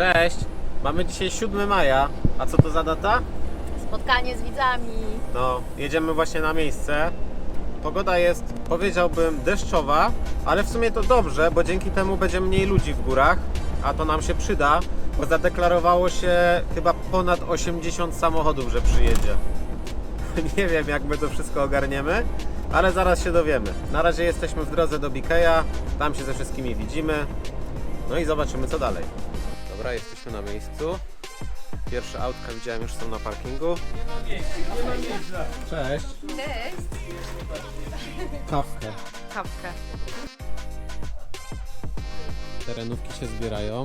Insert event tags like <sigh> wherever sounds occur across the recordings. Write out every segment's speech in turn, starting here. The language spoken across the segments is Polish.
Cześć! Mamy dzisiaj 7 maja. A co to za data? Spotkanie z widzami. No, jedziemy właśnie na miejsce. Pogoda jest, powiedziałbym, deszczowa, ale w sumie to dobrze, bo dzięki temu będzie mniej ludzi w górach, a to nam się przyda, bo zadeklarowało się chyba ponad 80 samochodów, że przyjedzie. <laughs> Nie wiem, jak my to wszystko ogarniemy, ale zaraz się dowiemy. Na razie jesteśmy w drodze do Bikeya, tam się ze wszystkimi widzimy, no i zobaczymy, co dalej. Dobra, jesteśmy na miejscu. Pierwsze autka widziałem już są na parkingu. Cześć. Cześć. Kawkę. Kawkę. Terenówki się zbierają.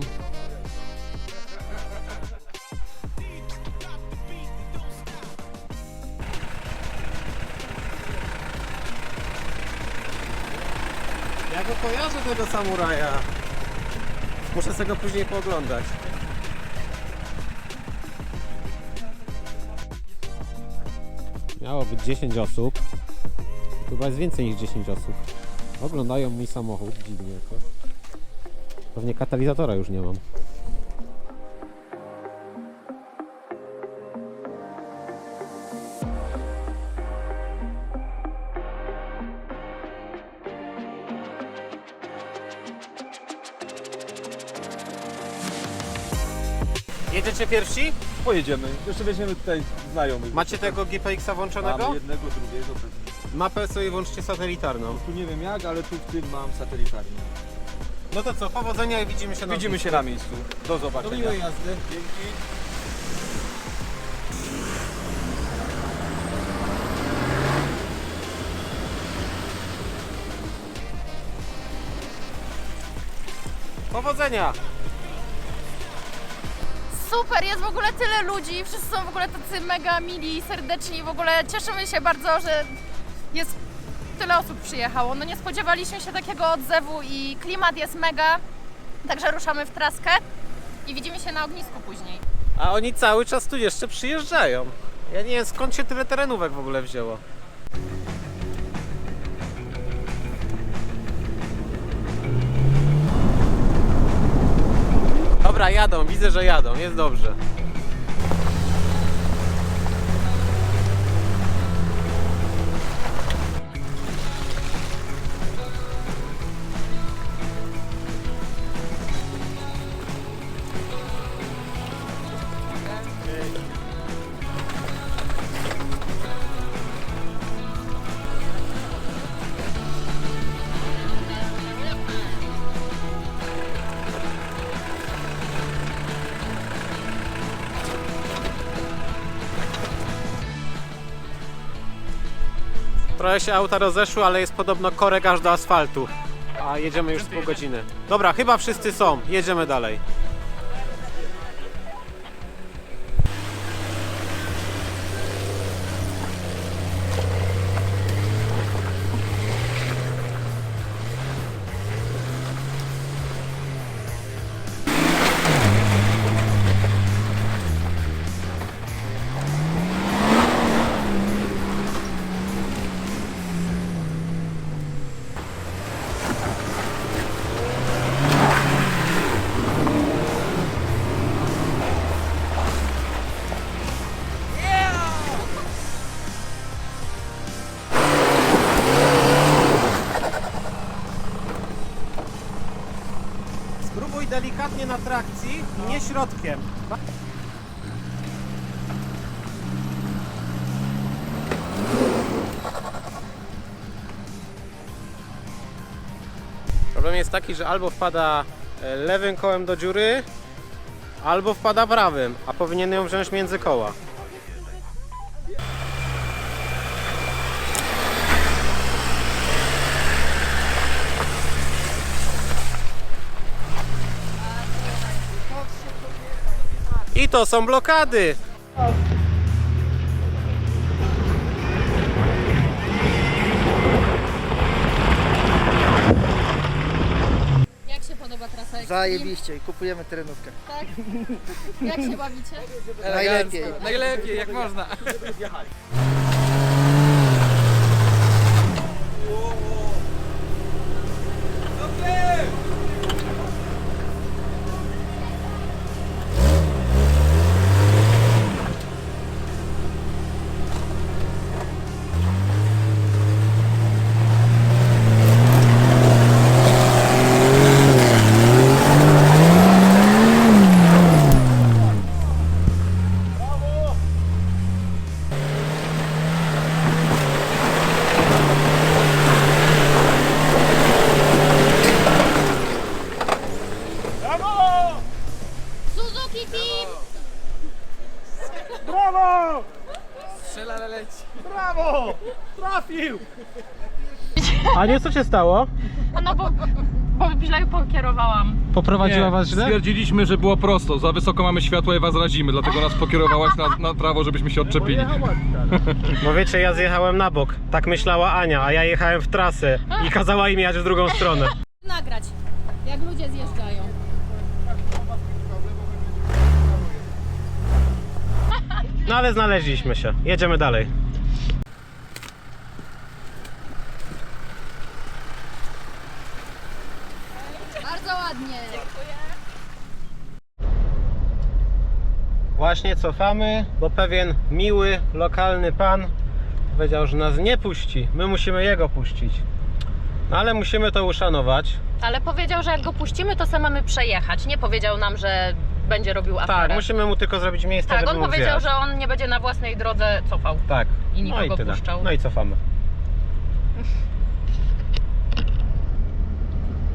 Ja go kojarzę tego samuraja. Muszę sobie go później pooglądać. Miało być 10 osób. Chyba jest więcej niż 10 osób. Oglądają mój samochód dziwnie jakoś. Pewnie katalizatora już nie mam. Jedziecie pierwsi? Pojedziemy. Jeszcze weźmiemy tutaj znajomych. Macie tego GPX-a włączonego? Mamy jednego, drugiego pewnie. Mapę sobie włączcie satelitarną. Tu nie wiem jak, ale tu w tym mam satelitarny. No to co, powodzenia i widzimy się na Widzimy się na miejscu. Do Do zobaczenia. miłej jazdy. Dzięki. Powodzenia! Super, jest w ogóle tyle ludzi, wszyscy są w ogóle tacy mega mili, serdeczni, w ogóle cieszymy się bardzo, że jest tyle osób przyjechało. No nie spodziewaliśmy się takiego odzewu i klimat jest mega, także ruszamy w traskę i widzimy się na ognisku później. A oni cały czas tu jeszcze przyjeżdżają. Ja nie wiem skąd się tyle terenówek w ogóle wzięło. Dobra, jadą, widzę, że jadą, jest dobrze. Trochę się auta rozeszły, ale jest podobno korek aż do asfaltu. A jedziemy już z pół godziny. Dobra, chyba wszyscy są. Jedziemy dalej. Nie środkiem. Problem jest taki, że albo wpada e, lewym kołem do dziury, albo wpada prawym, a powinien ją wziąć między koła. To są blokady. Jak się podoba trasa Extreme? Zajebiście, kupujemy terenówkę. Tak? Jak się bawicie? Najlepiej. Najlepiej, jak można. A nie, co się stało? No bo, bo źle pokierowałam. Poprowadziła was źle? Stwierdziliśmy, że było prosto. Za wysoko mamy światła i was razimy, dlatego nas pokierowałaś na, na prawo, żebyśmy się odczepili. Bo wiecie, ja zjechałem na bok. Tak myślała Ania, a ja jechałem w trasę i kazała im jechać w drugą stronę. Nagrać, jak ludzie zjeżdżają. No ale znaleźliśmy się. Jedziemy dalej. Bardzo ładnie. Właśnie cofamy, bo pewien miły, lokalny pan powiedział, że nas nie puści. My musimy jego puścić. No ale musimy to uszanować. Ale powiedział, że jak go puścimy, to sam mamy przejechać. Nie powiedział nam, że będzie robił aferę. Tak, musimy mu tylko zrobić miejsce, Tak, żeby on powiedział, zjechać. że on nie będzie na własnej drodze cofał. Tak. i no i nikogo tyle. puszczał. No i cofamy.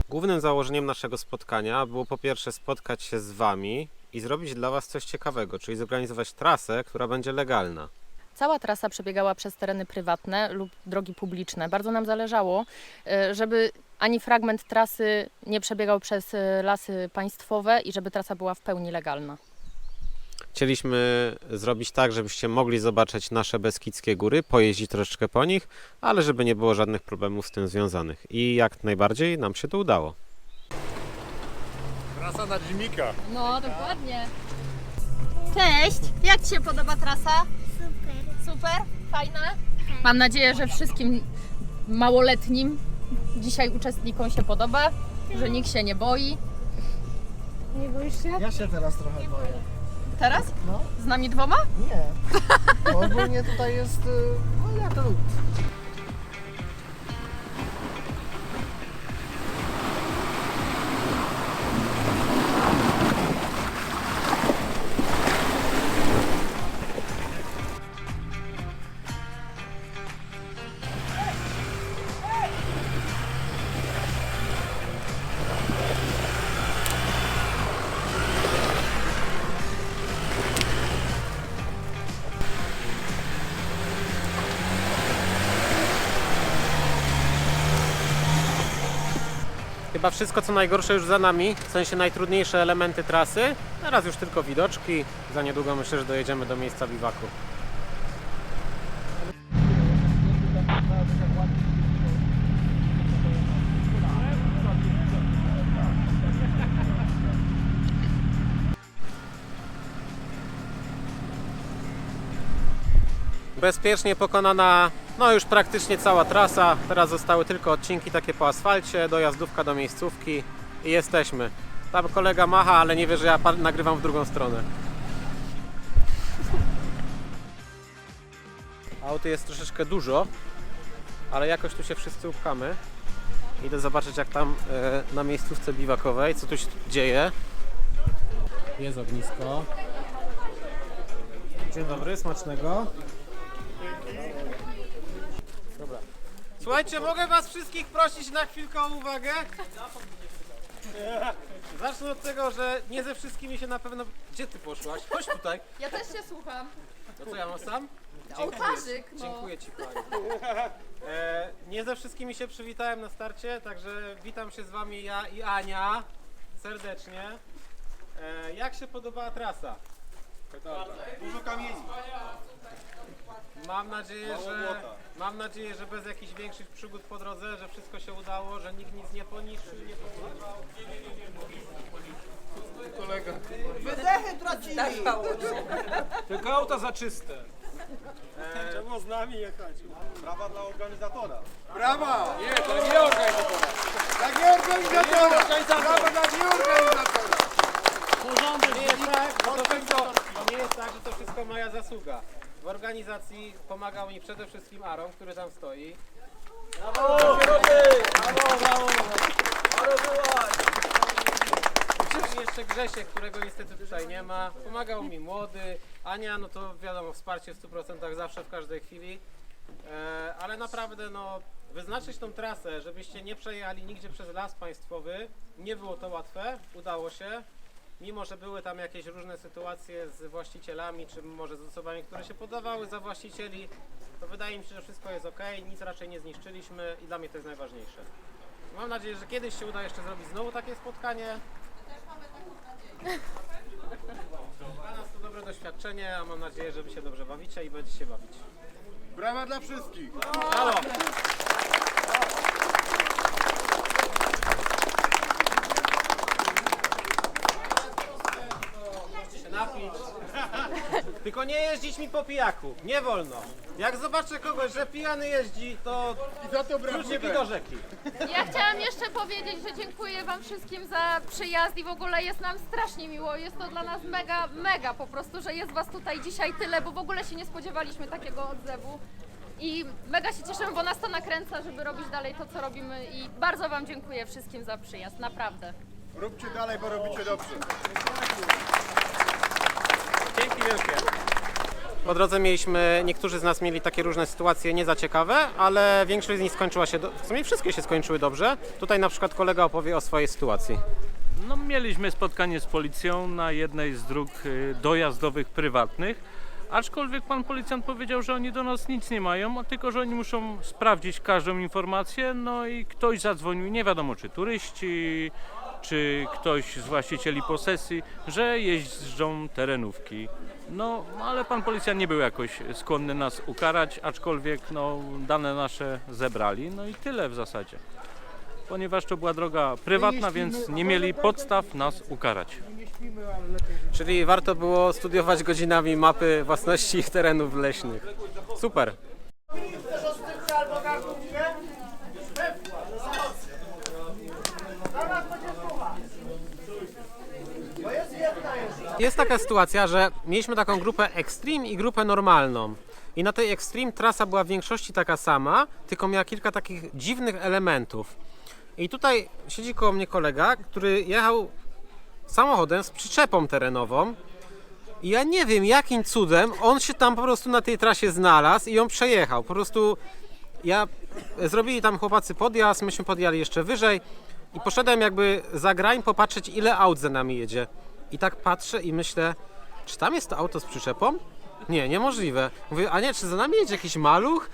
Głównym założeniem naszego spotkania było po pierwsze spotkać się z Wami i zrobić dla Was coś ciekawego, czyli zorganizować trasę, która będzie legalna. Cała trasa przebiegała przez tereny prywatne lub drogi publiczne. Bardzo nam zależało, e, żeby ani fragment trasy nie przebiegał przez e, lasy państwowe i żeby trasa była w pełni legalna. Chcieliśmy zrobić tak, żebyście mogli zobaczyć nasze Beskidzkie Góry, pojeździć troszeczkę po nich, ale żeby nie było żadnych problemów z tym związanych. I jak najbardziej nam się to udało. Trasa na Dzimika. No, dokładnie. Cześć, jak Ci się podoba trasa? Super. Super? Fajna? Mam nadzieję, że wszystkim małoletnim dzisiaj uczestnikom się podoba, że nikt się nie boi. Ja się teraz trochę boję. Teraz? No. Z nami dwoma? Nie. Bo ogólnie tutaj jest, y, no jak to Chyba wszystko co najgorsze już za nami, w sensie najtrudniejsze elementy trasy. Teraz już tylko widoczki. Za niedługo myślę, że dojedziemy do miejsca biwaku. Bezpiecznie pokonana, no już praktycznie cała trasa. Teraz zostały tylko odcinki takie po asfalcie, dojazdówka do miejscówki i jesteśmy. Tam kolega macha, ale nie wie, że ja nagrywam w drugą stronę. Auty jest troszeczkę dużo, ale jakoś tu się wszyscy upchamy. Idę zobaczyć jak tam e, na miejscówce biwakowej, co tu się dzieje. Jest ognisko. Dzień dobry, smacznego. Słuchajcie, mogę was wszystkich prosić na chwilkę o uwagę? Zacznę od tego, że nie ze wszystkimi się na pewno... Gdzie ty poszłaś? Chodź tutaj. Ja też się słucham. No co ja mam sam? Ołtarzyk, no. Dziękuję ci pani. E, nie ze wszystkimi się przywitałem na starcie, także witam się z wami ja i Ania serdecznie. E, jak się podobała trasa? Dużo kamieni. Mam nadzieję, że mam nadzieję, że bez jakichś większych przygód po drodze, że wszystko się udało, że nikt nic nie poniszczył, nie poszkodował. Tylko auta za czyste. Czemu z nami jechać? Brawa dla organizatora. Nie, to nie organizatora. Nie jest tak, że to wszystko, to nie jest tak, że to wszystko moja zasługa. W organizacji pomagał mi przede wszystkim Aaron, który tam stoi. I jeszcze Grzesiek, którego niestety tutaj nie ma. Pomagał mi młody. Ania, no to wiadomo, wsparcie w 100% zawsze, w każdej chwili. E, ale naprawdę, no, wyznaczyć tą trasę, żebyście nie przejechali nigdzie przez las państwowy, nie było to łatwe. Udało się. Mimo że były tam jakieś różne sytuacje z właścicielami, czy może z osobami, które się podawały za właścicieli, to wydaje mi się, że wszystko jest ok, nic raczej nie zniszczyliśmy i dla mnie to jest najważniejsze. Mam nadzieję, że kiedyś się uda jeszcze zrobić znowu takie spotkanie. Dla nas to dobre doświadczenie, a mam nadzieję, że wy się dobrze bawicie i będziecie się bawić. Brawa dla wszystkich! Halo! się napić. Tylko nie jeździć mi po pijaku. Nie wolno. Jak zobaczę kogoś, że pijany jeździ, to I za to wróć mi do rzeki. Ja chciałam jeszcze powiedzieć, że dziękuję Wam wszystkim za przyjazd i w ogóle jest nam strasznie miło. Jest to dla nas mega, mega po prostu, że jest Was tutaj dzisiaj tyle, bo w ogóle się nie spodziewaliśmy takiego odzewu. I mega się cieszę, bo nas to nakręca, żeby robić dalej to, co robimy i bardzo Wam dziękuję wszystkim za przyjazd, naprawdę. Róbcie dalej, bo robicie dobrze. Dzięki wielkie. Po drodze mieliśmy, niektórzy z nas mieli takie różne sytuacje nie za ciekawe, ale większość z nich skończyła się, do, w sumie wszystkie się skończyły dobrze. Tutaj na przykład kolega opowie o swojej sytuacji. No, mieliśmy spotkanie z policją na jednej z dróg y, dojazdowych prywatnych, aczkolwiek pan policjant powiedział, że oni do nas nic nie mają, a tylko że oni muszą sprawdzić każdą informację, no i ktoś zadzwonił, nie wiadomo czy turyści, czy ktoś z właścicieli posesji, że jeżdżą terenówki. No, ale pan policjant nie był jakoś skłonny nas ukarać, aczkolwiek no, dane nasze zebrali, no i tyle w zasadzie ponieważ to była droga prywatna, więc nie mieli podstaw nas ukarać. Czyli warto było studiować godzinami mapy własności terenów leśnych. Super. Jest taka sytuacja, że mieliśmy taką grupę Extreme i grupę normalną. I na tej Extreme trasa była w większości taka sama, tylko miała kilka takich dziwnych elementów. I tutaj siedzi koło mnie kolega, który jechał samochodem z przyczepą terenową. I ja nie wiem jakim cudem on się tam po prostu na tej trasie znalazł i ją przejechał. Po prostu ja zrobili tam chłopacy podjazd, myśmy podjali jeszcze wyżej i poszedłem jakby za grań popatrzeć ile aut za nami jedzie. I tak patrzę i myślę, czy tam jest to auto z przyczepą? Nie, niemożliwe. Mówię, a nie, czy za nami jedzie jakiś maluch?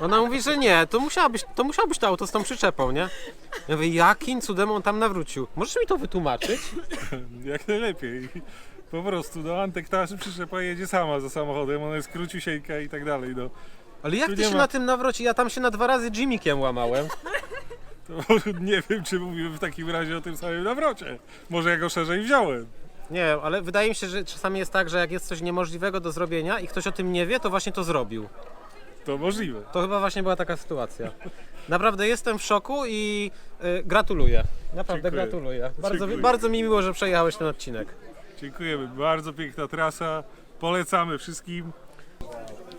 Ona mówi, że nie, to musiało być to, musiało być to auto z tą przyczepą, nie? Ja mówię, jakim cudem on tam nawrócił? Możesz mi to wytłumaczyć? <laughs> Jak najlepiej. Po prostu, no Antek ta przyczepa jedzie sama za samochodem, ona jest króciusieńka i tak dalej, no. Ale jak Tu ty nie się ma- na tym nawróci? Ja tam się na dwa razy Jimmykiem łamałem. To <laughs> nie wiem, czy mówimy w takim razie o tym samym nawrocie. Może ja go szerzej wziąłem. Nie, ale wydaje mi się, że czasami jest tak, że jak jest coś niemożliwego do zrobienia i ktoś o tym nie wie, to właśnie to zrobił. To możliwe. To chyba właśnie była taka sytuacja. Naprawdę jestem w szoku i y, gratuluję. Naprawdę Dziękuję. gratuluję. Bardzo, Dziękuję. bardzo mi miło, że przejechałeś ten odcinek. Dziękujemy. Bardzo piękna trasa. Polecamy wszystkim.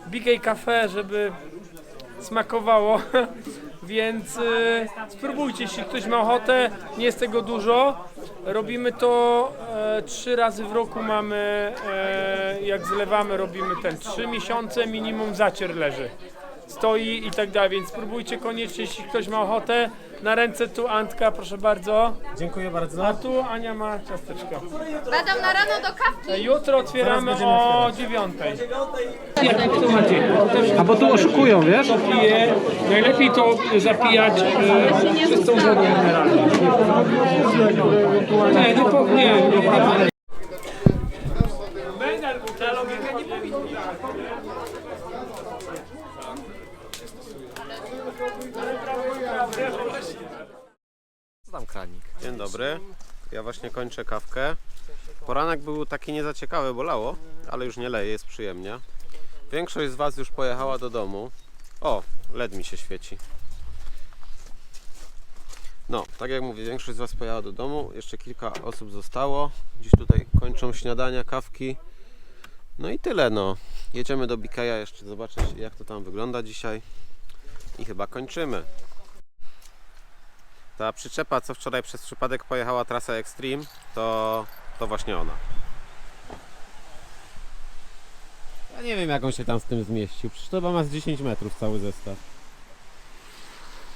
BK Cafe, żeby smakowało. Więc y, spróbujcie, jeśli ktoś ma ochotę. Nie jest tego dużo. Robimy to e, trzy razy w roku mamy, e, jak zlewamy, robimy ten trzy miesiące minimum zacier leży. Stoi i tak dalej, więc spróbujcie koniecznie, jeśli ktoś ma ochotę. Na ręce tu Antka, proszę bardzo. Dziękuję A bardzo. tu Ania ma ciasteczka. Będą na rano do kawki. Jutro otwieramy będziemy o dziewiątej. Jak to macie? A bo tu oszukują, wiesz? pije. Najlepiej to zapijać e, czystą wodą mineralną. Nie, nie, po, nie, nie. Medal, bo ta logika nie powinna. Tam kranik? Dzień dobry. Ja właśnie kończę kawkę. Poranek był taki nie za ciekawy, bolało, ale już nie leje, jest przyjemnie. Większość z Was już pojechała do domu. O, LED mi się świeci. No, tak jak mówię, większość z Was pojechała do domu, jeszcze kilka osób zostało. Dziś tutaj kończą śniadania, kawki. No i tyle, no. Jedziemy do Bikeja jeszcze zobaczyć, jak to tam wygląda dzisiaj. I chyba kończymy. Ta przyczepa, co wczoraj przez przypadek pojechała trasę Extreme, to, to właśnie ona. Ja nie wiem, jak on się tam z tym zmieścił. Przecież to chyba ma z 10 metrów cały zestaw.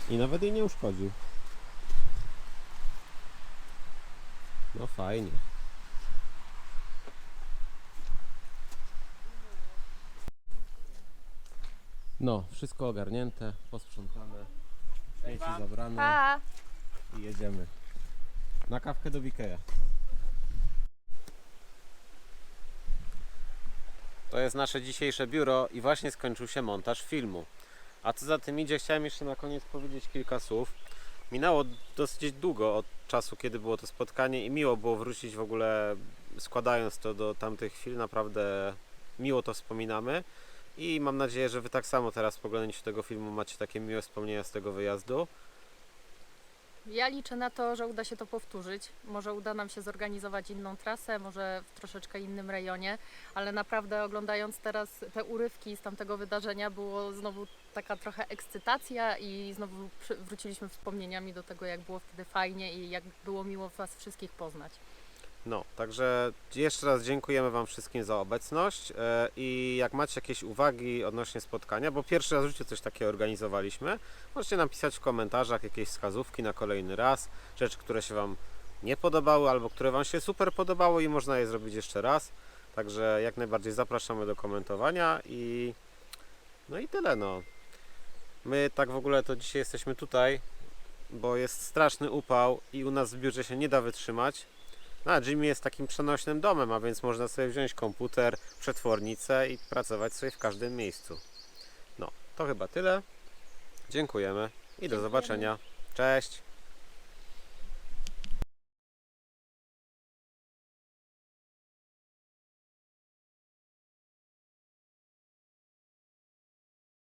I nawet jej nie uszkodził. No fajnie. No, wszystko ogarnięte, posprzątane, śmieci zabrane Pa! i jedziemy na kawkę do Wikeja. To jest nasze dzisiejsze biuro i właśnie skończył się montaż filmu. A co za tym idzie, chciałem jeszcze na koniec powiedzieć kilka słów. Minęło dosyć długo od czasu, kiedy było to spotkanie i miło było wrócić w ogóle składając to do tamtych chwil. Naprawdę miło to wspominamy i mam nadzieję, że Wy tak samo teraz po oglądaniu tego filmu macie takie miłe wspomnienia z tego wyjazdu. Ja liczę na to, że uda się to powtórzyć. Może uda nam się zorganizować inną trasę, może w troszeczkę innym rejonie, ale naprawdę oglądając teraz te urywki z tamtego wydarzenia, było znowu taka trochę ekscytacja i znowu wróciliśmy wspomnieniami do tego, jak było wtedy fajnie i jak było miło Was wszystkich poznać. No, także jeszcze raz dziękujemy Wam wszystkim za obecność e, i jak macie jakieś uwagi odnośnie spotkania, bo pierwszy raz w życiu coś takiego organizowaliśmy, możecie napisać w komentarzach jakieś wskazówki na kolejny raz, rzeczy, które się Wam nie podobały albo które Wam się super podobały i można je zrobić jeszcze raz. Także jak najbardziej zapraszamy do komentowania i no i tyle no. My tak w ogóle to dzisiaj jesteśmy tutaj, bo jest straszny upał i u nas w biurze się nie da wytrzymać. No, a Jimmy jest takim przenośnym domem, a więc można sobie wziąć komputer, przetwornicę i pracować sobie w każdym miejscu. No, to chyba tyle. Dziękujemy i do zobaczenia. Cześć!